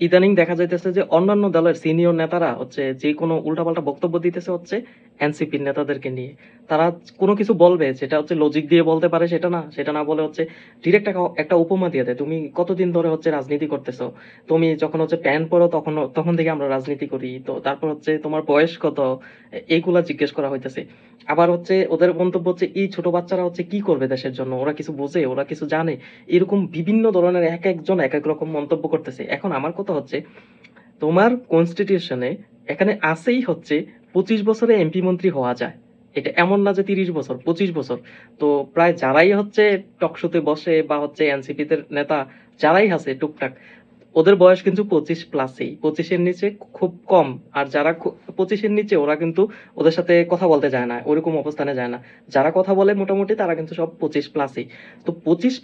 ইদানিং দেখা যাইতেছে যে অন্যান্য দলের সিনিয়র নেতারা হচ্ছে যে কোনো উল্টাপাল্টা বক্তব্য দিতেছে হচ্ছে এনসিপির নেতাদেরকে নিয়ে। তারা কোনো কিছু বলবে, সেটা হচ্ছে লজিক দিয়ে বলতে পারে, সেটা না। সেটা না বলে হচ্ছে ডিরেক্ট একটা উপমা দিয়ে দেয়। তুমি কতদিন ধরে হচ্ছে রাজনীতি করতেছো? তুমি যখন হচ্ছে প্যান পরো তখন তখন থেকে আমরা রাজনীতি করি। তো তারপর হচ্ছে তোমার বয়স কত? এইগুলা জিজ্ঞেস করা হইতেছে। আবার হচ্ছে ওদের মন্তব্য হচ্ছে, এই ছোট বাচ্চারা হচ্ছে কি করবে দেশের জন্য? ওরা কিছু বোঝে, ওরা কিছু জানে। এরকম বিভিন্ন ধরনের এক একজন এক এক রকম মন্তব্য করতেছে। এখন আমার কথা হচ্ছে, তোমার কনস্টিটিউশনে এখানে আসেই হচ্ছে পঁচিশ বছরে এমপি মন্ত্রী হওয়া যায়। এটা এমন না যে তিরিশ বছর, পঁচিশ বছর। তো প্রায় যারাই হচ্ছে টকশোতে বসে বা হচ্ছে এনসিপিতে নেতা, যারাই আছে টুকটাক, ওদের বয়স কিন্তু পঁচিশ প্লাসেই পঁচিশের নিচে খুব কম। আর যারা পঁচিশের নিচে ওরা কিন্তু ওদের সাথে কথা বলতে যায় না, ওরকম অবস্থানে যায় না। যারা কথা বলে মোটামুটি তারা কিন্তু সব পঁচিশ প্লাসেই তো পঁচিশ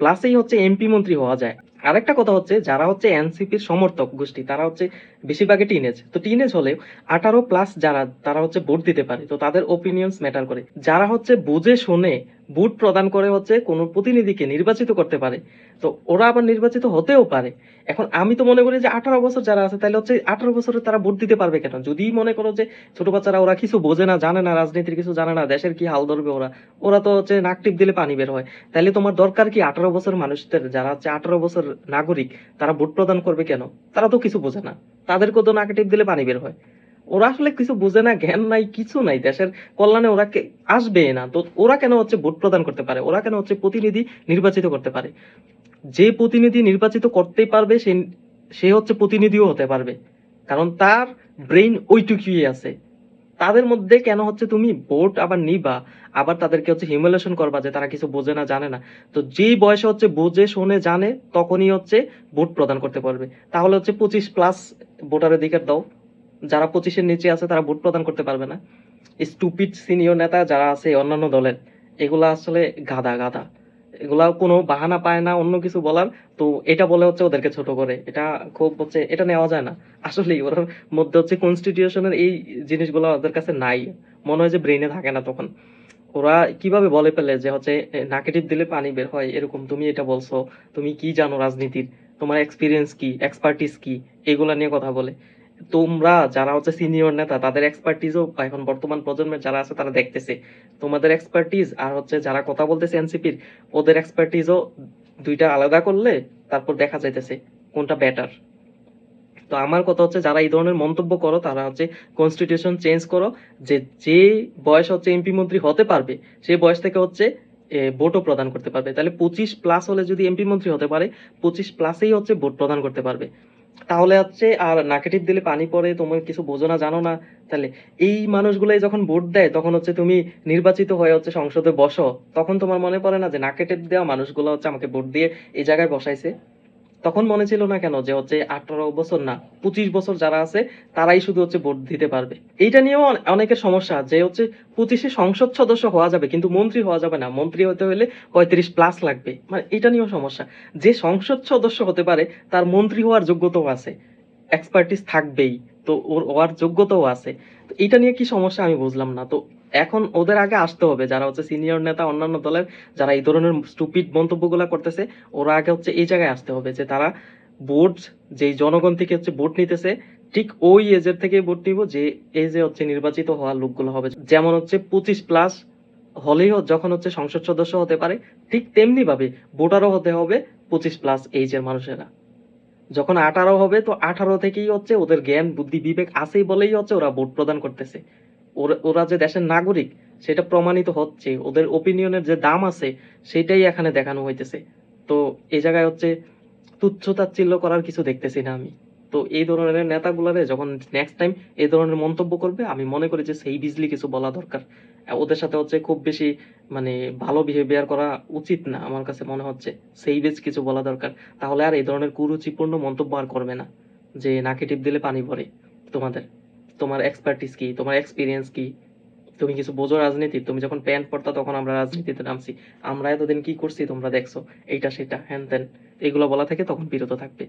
প্লাসেই হচ্ছে এমপি মন্ত্রী হওয়া যায়। আরেকটা কথা হচ্ছে, যারা হচ্ছে এনসিপির সমর্থক গোষ্ঠী, তারা হচ্ছে বেশিরভাগই টিনেজ তো টিনেজ হলে আঠারো প্লাস যারা, তারা হচ্ছে ভোট দিতে পারে, তো তাদের ওপিনিয়ন্স ম্যাটার করে। যারা হচ্ছে বুঝে শুনে ভোট প্রদান করে হচ্ছে কোনো প্রতিনিধিকে নির্বাচিত করতে পারে, তো ওরা আবার নির্বাচিত হতেও পারে। এখন আমি তো মনে করি যে আঠারো বছর যারা আছে, তাহলে হচ্ছে আঠারো বছরে তারা ভোট দিতে পারবে কেন? যদি মনে করো যে ছোট বাচ্চারা ওরা কিছু বোঝে না, জানে না রাজনীতির, কিছু জানে না দেশের কি হাল ধরবে ওরা ওরা তো হচ্ছে নাক টিপ দিলে পানি বের হয়। তাহলে তোমার দরকার কি আঠারো বছর মানুষদের, যারা হচ্ছে আঠারো বছর নাগরিক তারা ভোট প্রদান করবে কেন? তারা তো কিছু বোঝে না। তাদেরকেও তো নাকে টিপ দিলে পানি বের হয়। ওরা আসলে কিছু বোঝে না জ্ঞান নাই কিছু নাই। দেশের কল্যাণে ওরা আসবে না। তো ওরা কেন হচ্ছে ভোট প্রদান করতে পারে? ওরা কেন হচ্ছে প্রতিনিধি নির্বাচিত করতে পারে? যে প্রতিনিধি নির্বাচিত করতে পারবে সে সে হচ্ছে প্রতিনিধিও হতে পারবে। কারণ তার ব্রেইন ওইটুকুই আছে। তাদের মধ্যে কেন হচ্ছে তুমি ভোট আবার নিবা? আবার তাদেরকে হচ্ছে হিউমিলেশন করবা যে তারা কিছু বোঝে না, জানে না। তো যেই বয়সে হচ্ছে বোঝে, শুনে, জানে, তখনই হচ্ছে ভোট প্রদান করতে পারবে। তাহলে হচ্ছে পঁচিশ প্লাস ভোটার অধিকার দাও। যারা পঁচিশের নিচে আছে, তারা ভোট প্রদান করতে পারবে না। স্টুপিড সিনিয়র নেতা যারা আছে, অন্যান্য দলের, এগুলা আসলে গাদা গাদা। এগুলা কোনো বাহানা পায় না, অন্য কিছু বলার। তো এটা বলে হচ্ছে ওদেরকে ছোট করে। এটা খুব হচ্ছে, এটা নেওয়া যায় না। আসলেই ওর মধ্যে হচ্ছে কনস্টিটিউশনের এই জিনিসগুলো ওদের কাছে নাই। মনে হয় যে ব্রেনে থাকে না তখন। ওরা কীভাবে বলে ফেলে যে হচ্ছে নাকে টিপ দিলে পানি বের হয়? এরকম, তুমি এটা বলছো? তুমি কি জানো রাজনীতির? তোমার এক্সপিরিয়েন্স কি? এক্সপার্টিস কি? এগুলা নিয়ে কথা বলে। তোমরা যারা হচ্ছে সিনিয়র নেতা, তাদের এক্সপার্টিজও এখন বর্তমান প্রজন্মের যারা আছে তারা দেখতেছে। তোমাদের এক্সপার্টিজ আর হচ্ছে যারা কথা বলতেছে এনসিপির ওদের এক্সপার্টিজও দুইটা আলাদা করলে তারপর দেখা যাইতেছে কোনটা বেটার তো আমার কথা হচ্ছে, যারা এই ধরনের মন্তব্য করো, তারা হচ্ছে কনস্টিটিউশন চেঞ্জ করো, যে যে বয়স হচ্ছে এমপি মন্ত্রী হতে পারবে সেই বয়স থেকে হচ্ছে ভোটও প্রদান করতে পারবে। তাহলে পঁচিশ প্লাস হলে যদি এমপি মন্ত্রী হতে পারে, পঁচিশ প্লাসেই হচ্ছে ভোট প্রদান করতে পারবে। তাহলে হচ্ছে আর নাকেটিভ দিলে পানি পড়ে, তোমার কিছু বোঝো না, জানো না। তাহলে এই মানুষগুলাই যখন ভোট দেয়, তখন হচ্ছে তুমি নির্বাচিত হয়ে হচ্ছে সংসদে বসো। তখন তোমার মনে পড়ে না যে নাকেটিভ দেওয়া মানুষগুলো হচ্ছে আমাকে ভোট দিয়ে এই জায়গায় বসাইছে? তখন মনে ছিল না কেন যে হচ্ছে আঠারো বছর না, পঁচিশ বছর যারা আছে, তারাই শুধু হচ্ছে ভোট দিতে পারবে। এইটা নিয়েও অনে- অনেকের সমস্যা যে হচ্ছে পঁচিশে সংসদ সদস্য হওয়া যাবে কিন্তু মন্ত্রী হওয়া যাবে না। মন্ত্রী হতে হলে পঁয়ত্রিশ প্লাস লাগবে। মানে এটা নিয়েও সমস্যা। যে সংসদ সদস্য হতে পারে, তার মন্ত্রী হওয়ার যোগ্যতাও আছে। এক্সপার্টিস থাকবেই, তো ওর হওয়ার যোগ্যতাও আছে। তো এটা নিয়ে কি সমস্যা আমি বুঝলাম না। তো এখন ওদের আগে আসতে হবে, যারা হচ্ছে সিনিয়র নেতা, অন্যান্য দলের যারা এই ধরনের স্টুপিড মন্তব্যগুলো করতেছে, ওরা আগে হচ্ছে এই জায়গায় আসতে হবে যে তারা ভোট, যেই জনগণ থেকে হচ্ছে ভোট নিতেছে, ঠিক ওই এজের থেকে ভোট নিব, যে এজে হচ্ছে নির্বাচিত হওয়ার লোকগুলো হবে। যেমন হচ্ছে পঁচিশ প্লাস হলেই যখন হচ্ছে সংসদ সদস্য হতে পারে, ঠিক তেমনি ভাবে ভোটারও হতে হবে পঁচিশ প্লাস এইজের মানুষেরা। যখন আঠারো হবে, তো আঠারো থেকেই হচ্ছে ওদের জ্ঞান, বুদ্ধি, বিবেক আছেই বলেই হচ্ছে ওরা ভোট প্রদান করতেছে। ওরা- যে দেশের নাগরিক, সেটা প্রমাণিত হচ্ছে। ওদের ওপিনিয়নের যে দাম আছে, সেটাই এখানে দেখানো হইতেছে। তো এই জায়গায় হচ্ছে তুচ্ছ তাচ্ছিল্য করার কিছু দেখতেছি না আমি। তো এই ধরনের নেতাগুলারে যখন নেক্সট টাইম এই ধরনের মন্তব্য করবে, আমি মনে করি যে সেই বিজলি কিছু বলা দরকার। ওদের সাথে হচ্ছে খুব বেশি মানে ভালো বিহেভিয়ার করা উচিত না, আমার কাছে মনে হচ্ছে। সেই বেজ কিছু বলা দরকার। তাহলে আর এই ধরনের কুরুচিপূর্ণ মন্তব্য আর করবে না, যে নাকে টিপ দিলে পানি পড়ে তোমাদের। তোমার এক্সপার্টিস কি? তোমার এক্সপিরিয়েন্স কি? তুমি কিছু বোঝো রাজনীতি তুমি যখন প্যান্ট পড়তা তখন আমরা রাজনীতিতে নামছি। আমরা এতদিন কি করছি তোমরা দেখছ? এইটা সেটা। হ্যান ত্যান এগুলো বলা থেকে তখন বিরত থাকবে।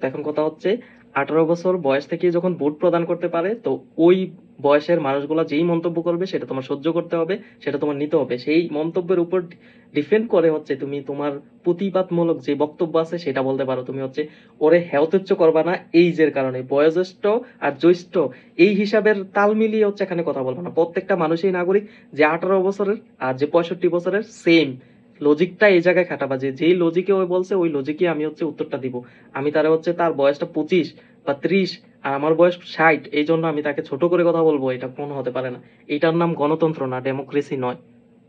এখন কথা হচ্ছে আঠারো বছর বয়স থেকে যখন ভোট প্রদান করতে পারে, তো ওই বয়সের মানুষগুলো যেই মন্তব্য করবে সেটা তোমার সহ্য করতে হবে, সেটা তোমার নিতে হবে। সেই মন্তব্যের উপর ডিপেন্ড করে হচ্ছে তুমি তোমার প্রতিবাদমূলক যে বক্তব্য আছে সেটা বলতে পারো। তুমি হচ্ছে, ওরে হেয়তুচ্ছ করবা না এইজের কারণে। বয়োজ্যেষ্ঠ আর জ্যৈষ্ঠ, এই হিসাবের তাল মিলিয়ে হচ্ছে এখানে কথা বলব না। প্রত্যেকটা মানুষই নাগরিক যে আঠারো বছরের আর যে পঁয়ষট্টি বছরের সেম লজিকটা এই জায়গায় খাটাবা যে যেই লজিকে ওই বলছে, ওই লজিকে আমি হচ্ছে উত্তরটা দিব। আমি তারা হচ্ছে তার বয়সটা পঁচিশ বা ত্রিশ আর আমার বয়স ষাট, এই জন্য আমি তাকে ছোট করে কথা বলব, এটা কোনো হতে পারে না। এটার নাম গণতন্ত্র না ডেমোক্রেসি নয়।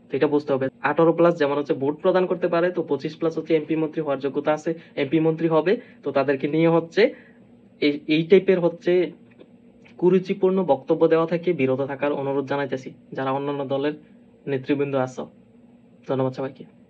তো এটা বুঝতে হবে। আঠারো প্লাস যেমন হচ্ছে ভোট প্রদান করতে পারে, তো পঁচিশ প্লাস হচ্ছে এমপি মন্ত্রী হওয়ার যোগ্যতা আছে এমপি মন্ত্রী হবে, তো তাদেরকে নিয়ে হচ্ছে এই টাইপের হচ্ছে কুরুচিপূর্ণ বক্তব্য দেওয়া থেকে, বিরত থাকার অনুরোধ জানাইতেছি। যারা অন্যান্য দলের নেতৃবৃন্দ আছো, ধন্যবাদ সবাইকে।